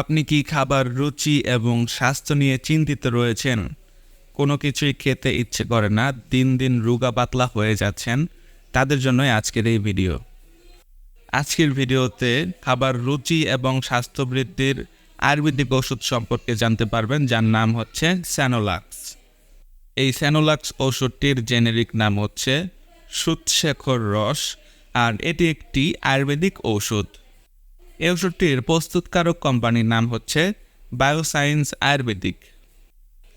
আপনি কি খাবার রুচি এবং স্বাস্থ্য নিয়ে চিন্তিত রয়েছেন? কোনো কিছুই খেতে ইচ্ছে করে না, দিন দিন রুগা পাতলা হয়ে যাচ্ছেন। তাদের জন্যই আজকের এই ভিডিও। আজকের ভিডিওতে খাবার রুচি এবং স্বাস্থ্য বৃদ্ধির আয়ুর্বেদিক ওষুধ সম্পর্কে জানতে পারবেন, যার নাম হচ্ছে স্যানোলাক্স। এই স্যানোলাক্স ওষুধটির জেনেরিক নাম হচ্ছে সুৎশেখর রস, আর এটি একটি আয়ুর্বেদিক ঔষধ এই ওষুধটির প্রস্তুতকারক কোম্পানির নাম হচ্ছে বায়োসায়েন্স আয়ুর্বেদিক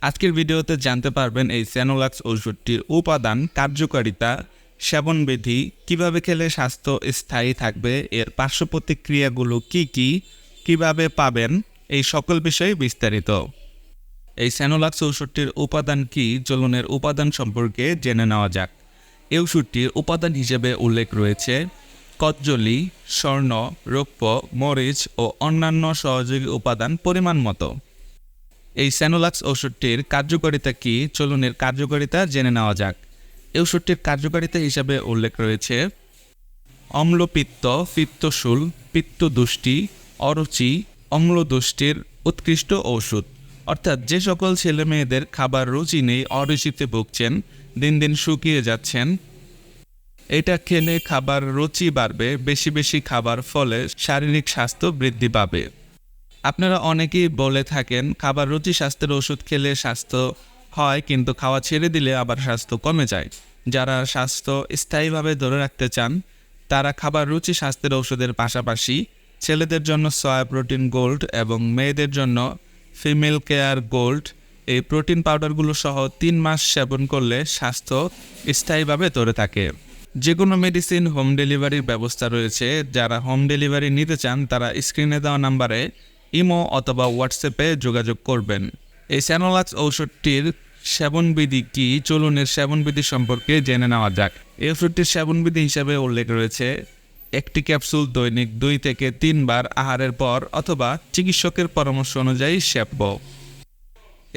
আজকের ভিডিওতে জানতে পারবেন এই স্যানোলাক্স ওষুধটির উপাদান, কার্যকারিতা, সেবনবিধি, কীভাবে খেলে স্বাস্থ্য স্থায়ী থাকবে, এর পার্শ্ব প্রতিক্রিয়াগুলো কি কি, কীভাবে পাবেন, এই সকল বিষয়ে বিস্তারিত। এই স্যানোলাক্স ঔষধটির উপাদান কি চলনের উপাদান সম্পর্কে জেনে নেওয়া যাক। এই ওষুধটির উপাদান হিসেবে উল্লেখ রয়েছে কজ্জলি স্বর্ণ, রৌপ্য, মরিচ ও অন্যান্য সহযোগী উপাদান পরিমাণ মতো। এই স্যানোলাক্স ওষুধটির কার্যকারিতা কি? চলনের কার্যকারিতা জেনে নেওয়া যাক। এই ওষুধটির কার্যকারিতা হিসাবে উল্লেখ রয়েছে, অম্লপিত্ত, পিত্তশূল, পিত্তদুষ্টি, অরুচি, অম্লদুষ্টির উৎকৃষ্ট ঔষধ। অর্থাৎ যে সকল ছেলে মেয়েদের খাবার রুচি নেই, অরুচিতে ভুগছেন, দিন দিন শুকিয়ে যাচ্ছেন এটা খেলে খাবার রুচি বাড়বে, বেশি বেশি খাবার ফলে শারীরিক স্বাস্থ্য বৃদ্ধি পাবে। আপনারা অনেকেই বলে থাকেন, খাবার রুচি স্বাস্থ্যের ওষুধ খেলে স্বাস্থ্য হয়, কিন্তু খাওয়া ছেড়ে দিলে আবার স্বাস্থ্য কমে যায়। যারা স্বাস্থ্য স্থায়ীভাবে ধরে রাখতে চান, তারা খাবার রুচি স্বাস্থ্যের ওষুধের পাশাপাশি ছেলেদের জন্য সয়া প্রোটিন গোল্ড এবং মেয়েদের জন্য ফিমেল কেয়ার গোল্ড, এই প্রোটিন পাউডারগুলো সহ তিন মাস সেবন করলে স্বাস্থ্য স্থায়ীভাবে ধরে থাকে। যে কোনো মেডিসিন হোম ডেলিভারির ব্যবস্থা রয়েছে। যারা হোম ডেলিভারি নিতে চান, তারা স্ক্রিনে দেওয়া নাম্বারে ইমো অথবা হোয়াটসঅ্যাপে যোগাযোগ করবেন। এই স্যানোলাক্স ঔষধটির সেবনবিধি কি? চলুনের সেবনবিধি সম্পর্কে জেনে নেওয়া যাক। এই ওষুধটির সেবনবিধি হিসাবে উল্লেখ রয়েছে, একটি ক্যাপসুল দৈনিক দুই থেকে তিনবার আহারের পর অথবা চিকিৎসকের পরামর্শ অনুযায়ী সেব্য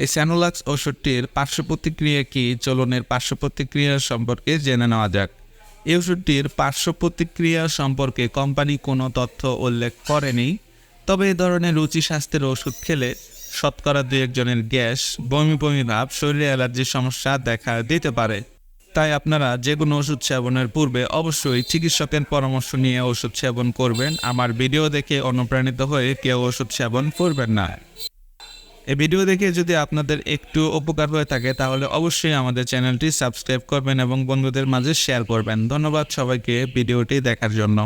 এই স্যানোলাক্স ওষুধটির পার্শ্ব প্রতিক্রিয়া কি? চলনের পার্শ্ব প্রতিক্রিয়া সম্পর্কে জেনে নেওয়া যাক। এই ওষুধটির পার্শ্ব প্রতিক্রিয়া সম্পর্কে কোম্পানি কোনো তথ্য উল্লেখ করেনি, তবে এই ধরনের রুচি স্বাস্থ্যের ওষুধ খেলে শতকরা দু একজনের গ্যাস, বমি বমি ভাব, শরীরে অ্যালার্জির সমস্যা দেখা দিতে পারে। তাই আপনারা যে কোনো ওষুধ সেবনের পূর্বে অবশ্যই চিকিৎসকের পরামর্শ নিয়ে ওষুধ সেবন করবেন। আমার ভিডিও দেখে অনুপ্রাণিত হয়ে কেউ ওষুধ সেবন করবেন না। এই ভিডিও দেখে যদি আপনাদের একটু উপকার হয়ে থাকে, তাহলে অবশ্যই আমাদের চ্যানেলটি সাবস্ক্রাইব করবেন এবং বন্ধুদের মাঝে শেয়ার করবেন। ধন্যবাদ সবাইকে ভিডিওটি দেখার জন্য।